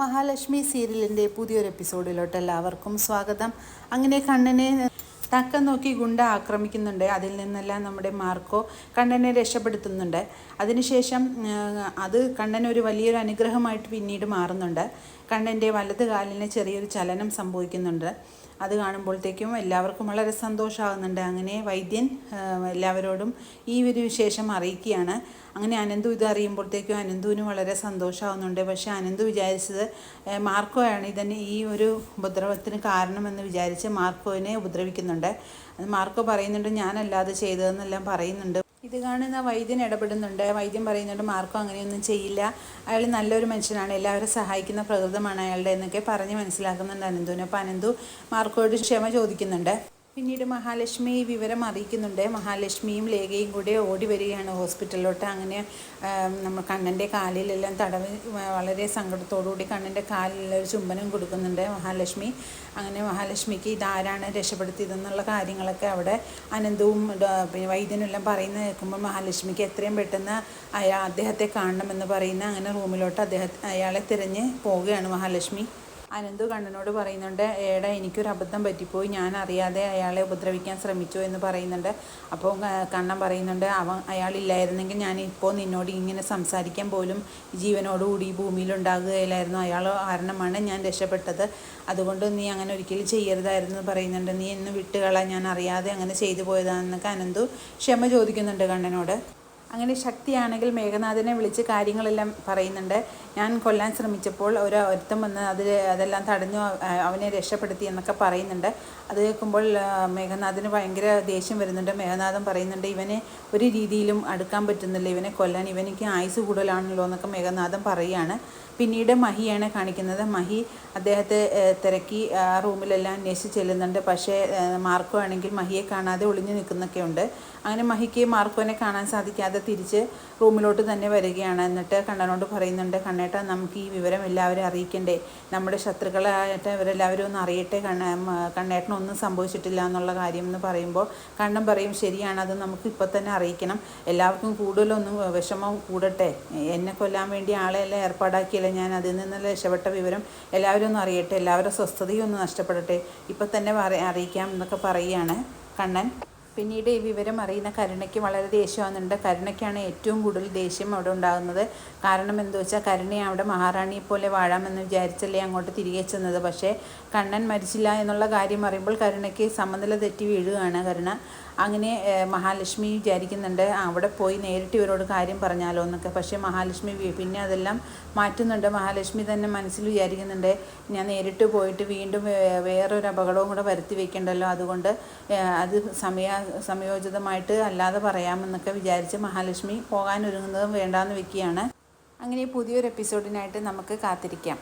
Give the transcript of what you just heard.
മഹാലക്ഷ്മി സീരിയലിന്റെ പുതിയൊരു എപ്പിസോഡിലോട്ട് എല്ലാവർക്കും സ്വാഗതം. അങ്ങനെ കണ്ണനെ തക്കം നോക്കി ഗുണ്ട ആക്രമിക്കുന്നുണ്ട്. അതിൽ നിന്നെല്ലാം നമ്മുടെ മാർക്കോ കണ്ണനെ രക്ഷപ്പെടുത്തുന്നുണ്ട്. അതിനുശേഷം അത് കണ്ണൻ ഒരു വലിയൊരു അനുഗ്രഹമായിട്ട് പിന്നീട് മാറുന്നുണ്ട്. കണ്ണന്റെ വലത് കാലിന് ചെറിയൊരു ചലനം സംഭവിക്കുന്നുണ്ട്. അത് കാണുമ്പോഴത്തേക്കും എല്ലാവർക്കും വളരെ സന്തോഷമാകുന്നുണ്ട്. അങ്ങനെ വൈദ്യൻ എല്ലാവരോടും ഈ ഒരു വിശേഷം അറിയിക്കുകയാണ്. അങ്ങനെ അനന്തു ഇത് അറിയുമ്പോഴത്തേക്കും അനന്തുവിന് വളരെ സന്തോഷമാകുന്നുണ്ട്. പക്ഷേ അനന്തു വിചാരിച്ചത് മാർക്കോയാണ് ഇതന്നെ ഈ ഒരു ഉപദ്രവത്തിന് കാരണമെന്ന് വിചാരിച്ച് മാർക്കോവിനെ ഉപദ്രവിക്കുന്നുണ്ട്. മാർക്കോ പറയുന്നുണ്ട് ഞാനല്ലാതെ ചെയ്തതെന്നെല്ലാം പറയുന്നുണ്ട്. ഇത് കാണുന്ന വൈദ്യൻ ഇടപെടുന്നുണ്ട്. വൈദ്യൻ പറയുന്നുണ്ട് മാർക്കോ അങ്ങനെയൊന്നും ചെയ്യില്ല. അയാൾ നല്ലൊരു മനുഷ്യനാണ്. എല്ലാവരും സഹായിക്കുന്ന പ്രകൃതമാണ് അയാളുടെ എന്നൊക്കെ പറഞ്ഞ് മനസ്സിലാക്കുന്നുണ്ട് അനന്തുവിന്. അപ്പോൾ അനന്തു മാർക്കോയോട് ക്ഷമ ചോദിക്കുന്നുണ്ട്. പിന്നീട് മഹാലക്ഷ്മി വിവരം അറിയിക്കുന്നുണ്ട്. മഹാലക്ഷ്മിയും ലേഖയും കൂടി ഓടി വരികയാണ് ഹോസ്പിറ്റലിലോട്ട്. അങ്ങനെ നമ്മൾ കണ്ണന്റെ കാലിലെല്ലാം തടവ് വളരെ സങ്കടത്തോടുകൂടി കണ്ണന്റെ കാലിലൊരു ചുംബനം കൊടുക്കുന്നുണ്ട് മഹാലക്ഷ്മി. അങ്ങനെ മഹാലക്ഷ്മിക്ക് ഇതാരാണ് രക്ഷപ്പെടുത്തിയതെന്നുള്ള കാര്യങ്ങളൊക്കെ അവിടെ അനന്തവും പിന്നെ വൈദ്യനും വൈദ്യനെല്ലാം പറയുന്നത് കേൾക്കുമ്പോൾ മഹാലക്ഷ്മിക്ക് എത്രയും പെട്ടെന്ന് അയാൾ അദ്ദേഹത്തെ കാണണമെന്ന് പറയുന്ന അങ്ങനെ റൂമിലോട്ട് അദ്ദേഹത്തെ അയാളെ തിരഞ്ഞ് പോവുകയാണ് മഹാലക്ഷ്മി. അനന്തു കണ്ണനോട് പറയുന്നുണ്ട് ഏടാ എനിക്കൊരു അബദ്ധം പറ്റിപ്പോയി. ഞാൻ അറിയാതെ അയാളെ ഉപദ്രവിക്കാൻ ശ്രമിച്ചു എന്ന് പറയുന്നുണ്ട്. അപ്പോൾ കണ്ണൻ പറയുന്നുണ്ട് അവൻ അയാളില്ലായിരുന്നെങ്കിൽ ഞാൻ ഇപ്പോൾ നിന്നോട് ഇങ്ങനെ സംസാരിക്കാൻ പോലും ജീവനോടുകൂടി ഈ ഭൂമിയിൽ ഉണ്ടാകുകയില്ലായിരുന്നു. അയാൾ കാരണമാണ് ഞാൻ രക്ഷപ്പെട്ടത്. അതുകൊണ്ട് നീ അങ്ങനെ ഒരിക്കലും ചെയ്യരുതായിരുന്നു പറയുന്നുണ്ട്. നീ എന്ന് വിട്ടുകള ഞാൻ അറിയാതെ അങ്ങനെ ചെയ്തു പോയതാണെന്നൊക്കെ അനന്തു ക്ഷമ ചോദിക്കുന്നുണ്ട് കണ്ണനോട്. അങ്ങനെ ശക്തിയാണെങ്കിൽ മേഘനാഥനെ വിളിച്ച് കാര്യങ്ങളെല്ലാം പറയുന്നുണ്ട്. ഞാൻ കൊല്ലാൻ ശ്രമിച്ചപ്പോൾ ഒരു ഒരുത്തം വന്ന് അതിൽ അതെല്ലാം തടഞ്ഞു അവനെ രക്ഷപ്പെടുത്തി എന്നൊക്കെ പറയുന്നുണ്ട്. അത് കേൾക്കുമ്പോൾ മേഘനാഥന് ഭയങ്കര ദേഷ്യം വരുന്നുണ്ട്. മേഘനാഥൻ പറയുന്നുണ്ട് ഇവനെ ഒരു രീതിയിലും അടുക്കാൻ പറ്റുന്നില്ല. ഇവനെ കൊല്ലാൻ ഇവനിക്ക് ആയുസ് കൂടുതലാണല്ലോ എന്നൊക്കെ മേഘനാഥൻ പറയുകയാണ്. പിന്നീട് മഹിയാണ് കാണിക്കുന്നത്. മഹി അദ്ദേഹത്തെ തിരക്കി റൂമിലെല്ലാം അന്വേഷിച്ച് ചെല്ലുന്നുണ്ട്. പക്ഷേ മാർക്കോ ആണെങ്കിൽ മഹിയെ കാണാതെ ഒളിഞ്ഞു നിൽക്കുന്നൊക്കെ ഉണ്ട് അങ്ങനെ മഹിക്ക് മാർക്കോനെ കാണാൻ സാധിക്കാതെ തിരിച്ച് റൂമിലോട്ട് തന്നെ വരികയാണ്. എന്നിട്ട് കണ്ണനോട് പറയുന്നുണ്ട് കണ്ണേട്ട നമുക്ക് ഈ വിവരം എല്ലാവരും അറിയിക്കണ്ടേ? നമ്മുടെ ശത്രുക്കളായിട്ട് ഇവരെല്ലാവരും ഒന്ന് അറിയട്ടെ? കണ്ണ കണ്ണേട്ടനൊന്നും സംഭവിച്ചിട്ടില്ല എന്നുള്ള കാര്യം എന്ന് പറയുമ്പോൾ കണ്ണൻ പറയും ശരിയാണ് അത് നമുക്ക് ഇപ്പോൾ തന്നെ അറിയിക്കണം. എല്ലാവർക്കും കൂടുതലൊന്നും വിഷമം കൂടട്ടെ. എന്നെ കൊല്ലാൻ വേണ്ടി ആളെല്ലാം ഏർപ്പാടാക്കിയല്ലേ ഞാൻ. അതിൽ നിന്ന് രക്ഷപ്പെട്ട വിവരം എല്ലാവരും ഒന്ന് അറിയട്ടെ. എല്ലാവരുടെ സ്വസ്ഥതയും ഒന്ന് നഷ്ടപ്പെടട്ടെ. ഇപ്പം തന്നെ അറിയിക്കാം എന്നൊക്കെ പറയുകയാണ് കണ്ണൻ. പിന്നീട് ഈ വിവരം അറിയുന്ന കരുണയ്ക്ക് വളരെ ദേഷ്യമാകുന്നുണ്ട് കരുണയ്ക്കാണ് ഏറ്റവും കൂടുതൽ ദേഷ്യം അവിടെ ഉണ്ടാകുന്നത്. കാരണം എന്താ വെച്ചാൽ കരുണയെ അവിടെ മഹാറാണിയെ പോലെ വാഴാമെന്ന് വിചാരിച്ചല്ലേ അങ്ങോട്ട് തിരികെ ചെന്നത്. പക്ഷേ കണ്ണൻ മരിച്ചില്ല എന്നുള്ള കാര്യം അറിയുമ്പോൾ കരുണയ്ക്ക് സമനില തെറ്റി വീഴുകയാണ് കരുണ. അങ്ങനെ മഹാലക്ഷ്മി വിചാരിക്കുന്നുണ്ട് അവിടെ പോയി നേരിട്ട് ഇവരോട് കാര്യം പറഞ്ഞാലോ എന്നൊക്കെ. പക്ഷേ മഹാലക്ഷ്മി പിന്നെ അതെല്ലാം മാറ്റുന്നുണ്ട്. മഹാലക്ഷ്മി തന്നെ മനസ്സിൽ വിചാരിക്കുന്നുണ്ട് ഞാൻ നേരിട്ട് പോയിട്ട് വീണ്ടും വേറൊരു അപകടവും കൂടെ വരുത്തി വെക്കണ്ടല്ലോ. അതുകൊണ്ട് അത് സമയ സമയോചിതമായിട്ട് അല്ലാതെ പറയാമെന്നൊക്കെ വിചാരിച്ച് മഹാലക്ഷ്മി പോകാൻ ഒരുങ്ങുന്നതും വേണ്ടാന്ന് വെക്കുകയാണ്. അങ്ങനെ പുതിയൊരു എപ്പിസോഡിനായിട്ട് നമുക്ക് കാത്തിരിക്കാം.